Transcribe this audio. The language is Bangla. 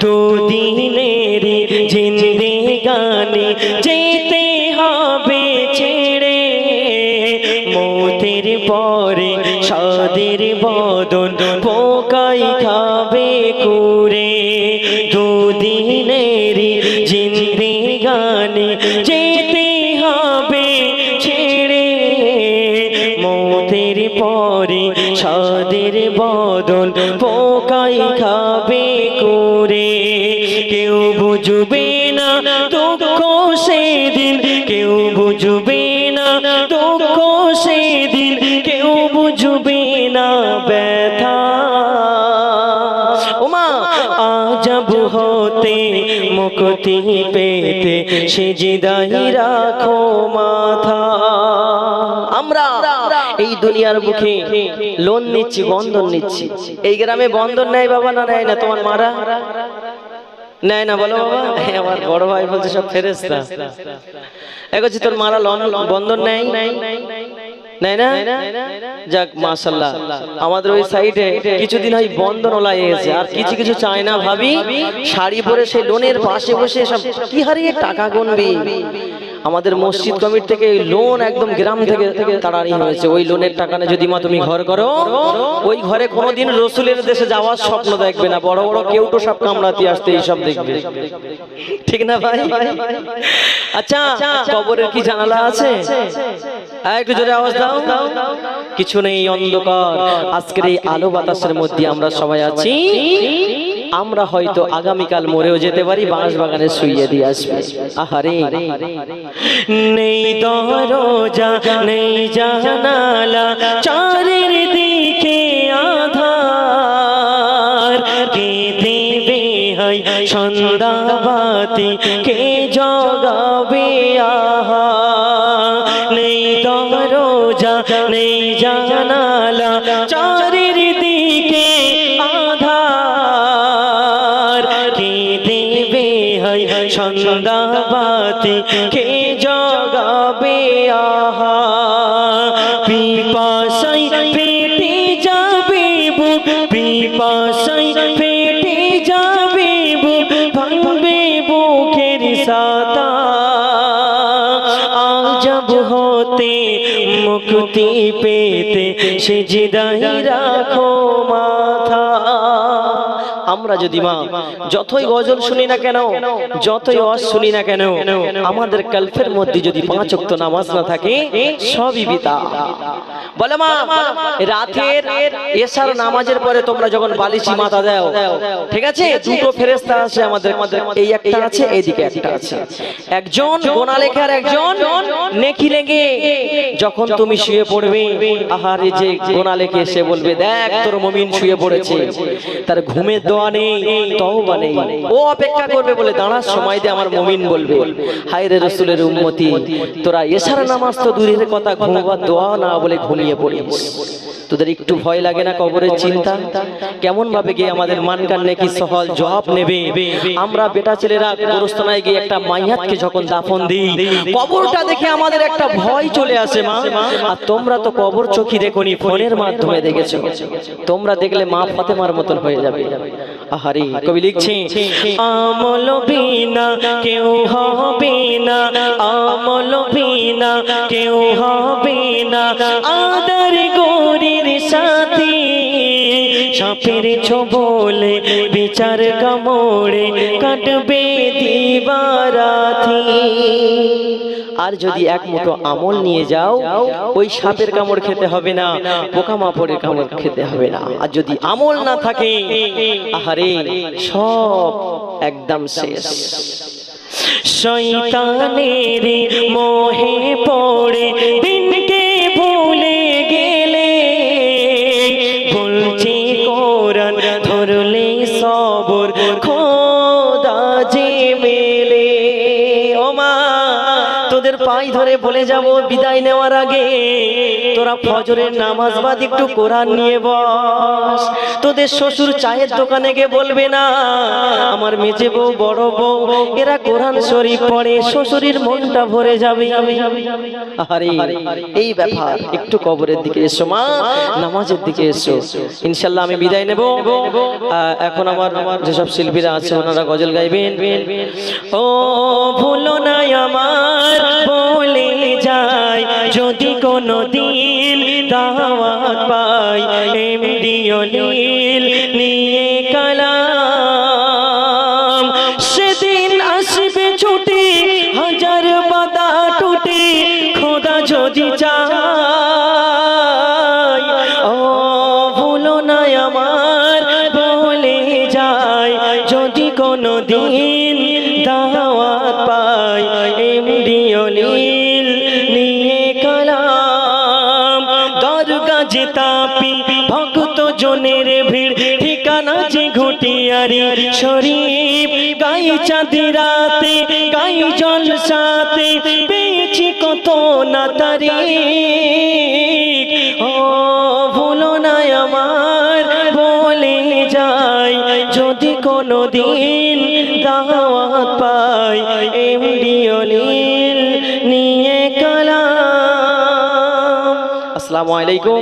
দুদিনের জিন্দে গানে যেতে হবে ছেড়ে। মতের পরে সাদের বদন পোকাই খাবে কুরে দুদিনের জিন্দে গানে যেতে হবে ছেড়ে। মতের পরে সাদের বদল পোকাই বুঝবে না দুঃখ সেদিন, কেউ বুঝবে না দুঃখ সেদিন, কেউ বুঝবে না ব্যথা। ওমা, আজব হতে মুক্তি পেতে সেজিদাই রাখো মাথা। আমরা এই দুনিয়ার মুখে লোন নিচ্ছি, বন্ধন নিচ্ছি। এই গ্রামে বন্ধন নেয় বাবা, না নেয় না তোমার মারা। নেয় না বলো বাবা। আমার বড় ভাই বলছে সব ফেরেস্তা এগোছি তোর মারা লন বন্ধন নেই নেয় না? যাক মাশাল্লাহ আমাদের ওই সাইডে কিছুদিন হয় বন্ধন ওলা এসেছে। আর কিছু কিছু চায় না ভাবি। শাড়ি পরে সেই লোনের পাশে বসে সব কি হারিয়ে টাকা গুনবি? আমাদের মসজিদ কমিটি থেকে লোন একদম গ্রাম থেকে তাড়ানি হয়েছে। ওই লোনের টাকা নিয়ে যদি মা তুমি ঘর করো ওই ঘরে কোনোদিন রসুলের দেশে যাওয়ার স্বপ্ন দেখবে না। বড় বড় কেউ তো সব কামড়াতে আসতে এইসব দেখবে। ঠিক না ভাই? আচ্ছা কবরের কি জানালা আছে? একটু জোরে আওয়াজ দাও। কিছু নেই অন্ধকার। আজকের এই আলো বাতাসের মধ্যে আমরা সবাই আছি। আমরা হয়তো আগামীকাল মরেও যেতে পারি বাঁশ বাগানে শুইয়ে দিয়ে আসবে। আহারে। নেই দরজা নেই জানালা চারের দিকে আধার। কে দেবে হাই সন্ধ্যাবাতি? কে জগাবে আহা? নেই দরজা নেই জানালা সন্ধ্যাবাতি কে জগাবে আহা পিপাসাই পেটে যাবে বুক পিপাসাই পেটে যাবে বুক ভাঙবে বুকের সাতা আজব হতে মুক্তি পেতে সে জিদাই রাখো মাথা আমরা যদি মা যতই গজল শুনি না কেন যতই অস শুনি না কেন আমাদের কালফের মধ্যে যদি পাঁচ অক্ত নামাজ না থাকে সবই বিতা বলে মা রাতের এসার নামাজের পরে তোমরা যখন বালিশি মাথা দাও ঠিক আছে? দুটো ফেরেস্তা আছে আমাদের আমাদের এই একটা আছে এইদিকে একটা আছে। একজন গোনা লেখার একজন নেকি লেগে যখন তুমি শুয়ে পড়বে আহারে যে গোনা লেখে সে বলবে দেখ তোর মমিন শুয়ে পড়েছে। তার ঘুমের দোয়া নেই তওবা নেই। ও অপেক্ষা করবে বলে সময় দিয়ে আমার মমিন বলবে, হায় রে উম্মতি, তোরা এসার নামাজ তো দূরের কথা, ঘুমবার দোয়া না বলে ঘুমিয়ে পড়িস। তোদের একটু ভয় লাগে না কবরের চিন্তা? কেমন ভাবে গিয়ে আমাদের মানকান নাকি সহল জবাব নেবে? আমরা বেটা ছেলেরা গোরস্থানায় গিয়ে একটা মাইয়াতকে যখন দাফন দিই, কবরটা দেখে আমাদের একটা ভয় চলে আসে, মা। আর তোমরা তো কবর চোখি দেখোনি, ফোনের মাধ্যমে দেখেছ। তোমরা দেখলে মা ফাতেমার মতন হয়ে যাবে। আহারে কবি লিখছে আমল বিনা কেউ হবে না আমল বিনা কেউ হবে না আদার গরির সাথী সাপের ছোবলে বিচার কামড়ে কাটবে আর যদি এক মুঠো আমল নিয়ে যাও, ওই সাপের কামড় খেতে হবে না, পোকা মাপড়ের কামড় খেতে হবে না। আর যদি আমল না থাকে, আহারে, সব একদম শেষ। শৈতানের মোহে পড়ে পাই ধরে বলে যাব, বিদায় নেওয়ার আগে তোরা ফজরের নামাজ বাদ একটু কোরআন নিয়ে বস। তোদের শ্বশুর চায়ের দোকানে গিয়ে বলবে, না, আমার মেজে বউ, বড় বউ, এরা কোরআন শরীফ পড়ে, শ্বশুরের মনটা ভরে যাবে। আরে এই ব্যাপার, একটু কবরের দিকে এসো মা, নামাজের দিকে এসো। ইনশাল্লাহ আমি বিদায় নেব। এখন আমার যেসব শিল্পীরা আছে, ওনারা গজল গাইবেন। ও, ভুলো না আমার যায় যদি কোনো দিন দাওয়াত পাই, এমডি নীল নিয়ে কালাম। সেদিন আসবে ছুটি, হাজার বাদা টুটি, খোদা যদি চায়। ও, ভুলো না আমার, বলে যায়। যদি কোনো দিন দাওয়াত পাই, এমডি নীল যে তাপি ভক্ত জনের ভিড়, ঠিকানা যে ঘুটিয়ারি, শরীফ, গাই চাঁদি রাতে, গাই জল সাথে, পেয়েছি কত না তারি ও ভুলো না আমার, বলে যায় যদি কোনো দিন দাওয়াত পাই, এমডি নীল নিয়ে কালাম। আসসালামু আলাইকুম।